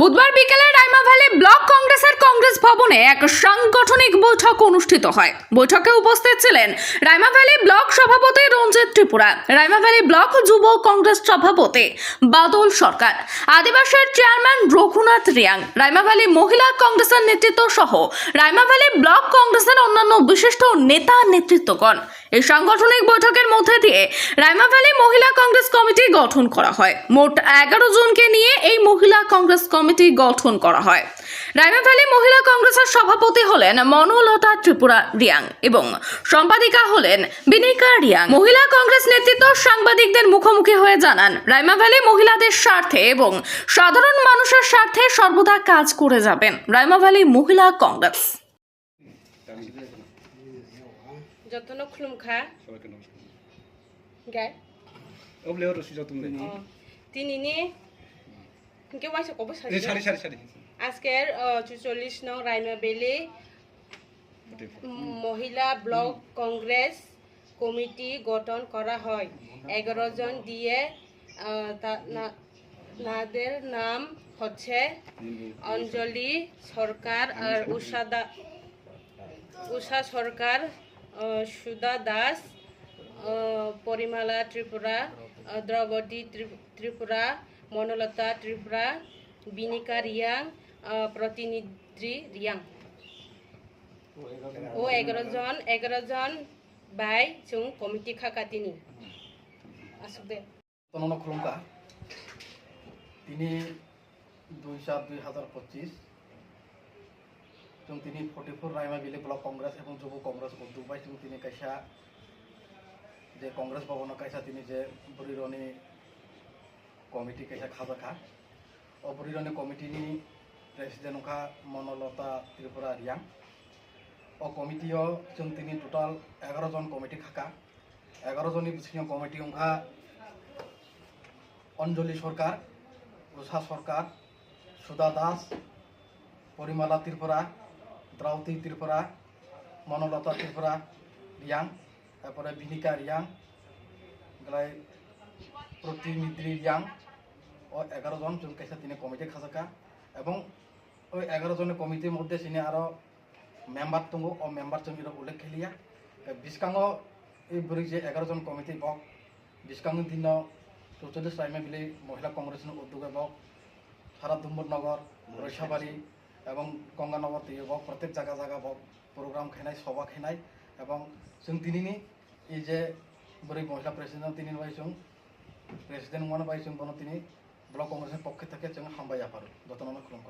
বুধবার বিকেলে Raima valley block কংগ্রেসের কংগ্রেস ভবনে এক সাংগঠনিক বৈঠক অনুষ্ঠিত হয়। বৈঠকে উপস্থিত ছিলেন রাইমা ভ্যালি ব্লক সভাপতি রঞ্জিত ত্রিপুরা, রাইমা ভ্যালি ব্লক যুব কংগ্রেস সভাপতি বাদল সরকার, আদিবাসীর চেয়ারম্যান রঘুনাথ রিয়াং, রাইমা ভ্যালি মহিলা কংগ্রেসের নেতৃত্ব সহ রাইমা ভ্যালি ব্লক কংগ্রেসের অন্যান্য বিশিষ্ট নেতা নেতৃত্বগণ। এই সাংগঠনিক বৈঠকের মধ্যে দিয়ে রাইমা ভ্যালি মহিলা কংগ্রেস কমিটি গঠন করা হয়। মোট এগারো জনকে নিয়ে এই মহিলা কংগ্রেস কমিটি গঠন করা হয়। রাইমা ভ্যালি মহিলা কংগ্রেসের সভাপতি হলেন মনোলতা ত্রিপুরা রিয়াং এবং সম্পাদিকা হলেন বিনিকা রিয়াং। মহিলা কংগ্রেস নেতৃত্ব সাংবাদিকদের মুখোমুখি হয়ে জানান রাইমা ভ্যালি মহিলাদের স্বার্থে এবং সাধারণ মানুষের স্বার্থে সর্বদা কাজ করে যাবেন রাইমা ভ্যালি মহিলা কংগ্রেস। যতন খুলুমখা। সবাইকে নমস্কার। গাই। ওবলে ওর সুযোগ তুমি দিনैनि কে ওয়াইছে কবে এই সারি সারি সারি আজকের চুচল্লিশ নং রাইমা বেলি। মহিলা ব্লক কংগ্রেস কমিটি গঠন করা হয়। এগারো জন দিয়ে তাদের নাম হচ্ছে অঞ্জলি সরকার আর উষা দা উষা সরকার সুধা দাস পরিমালা ত্রিপুরা আহ, ত্রিপুরা মনলতা ত্রিপুরা বিনিকা রিয়াং প্রতিনিধি রিয়াং। ও এগারো জন এগারো বাই जों কমিটি খাকাতিনি। আসুক দে। তনন তিনি দুই সাত দুই হাজার পঁচিশ এবং তিনি forty four Raima Valley block Congress এবং যুব কংগ্রেস দুবাই এবং তিনি কেসা যে কংগ্রেস ভবন কেসা তিনি যে বুড়িরনি কমিটি কেসা খাজা খা ও বরিরণী কমিটি নি প্রেসিডেন্ট ওখা মনলতা ত্রিপুরা রিয়াং। ও কমিটিও যেন তিনি টোটাল এগারো জন কমিটি খাকা। এগারো জনই বিছিনীয় কমিটি ওখা অঞ্জলি সরকার উষা সরকার সুদা দাস, পরিমালা ত্রিপুরা দ্রাউতি ত্রিপুরা মনলতা ত্রিপুরা রিয়াং তারপরে বিনিকা রিয়াং গলাই প্রতিনিধি রিয়াং ও এগারো জন জন কাছে তিনি কমিটি খাজাকা এবং ওই এগারো জনের কমিটির মধ্যে তিনি আরও মেম্বার দङ ও মেম্বার এটা উল্লেখ খেলিয়া। বিশকাঙ এই বুড়ি যে এগারো জন কমিটি বক বিশকাঙ দিন চৌচল্লিশ টাইমে মিলে মহিলা কংগ্রেসের উদ্যোগে বক সারা দুম্বরনগর রৈসাবাড়ি এবং গঙ্গানগরতে হোক প্রত্যেক জায়গা জায়গা হোক প্রোগ্রাম খেনাই, সভা খেনাই এবং যেন তিনি এই যে গরিব মহিলা প্রেসিডেন্ট তিনি পাইছুন প্রেসিডেন্ট মানে পাইছুন কোনো তিনি ব্লক কংগ্রেসের পক্ষে থেকে যেন সামবাই আপার যত্ন অনুক্রম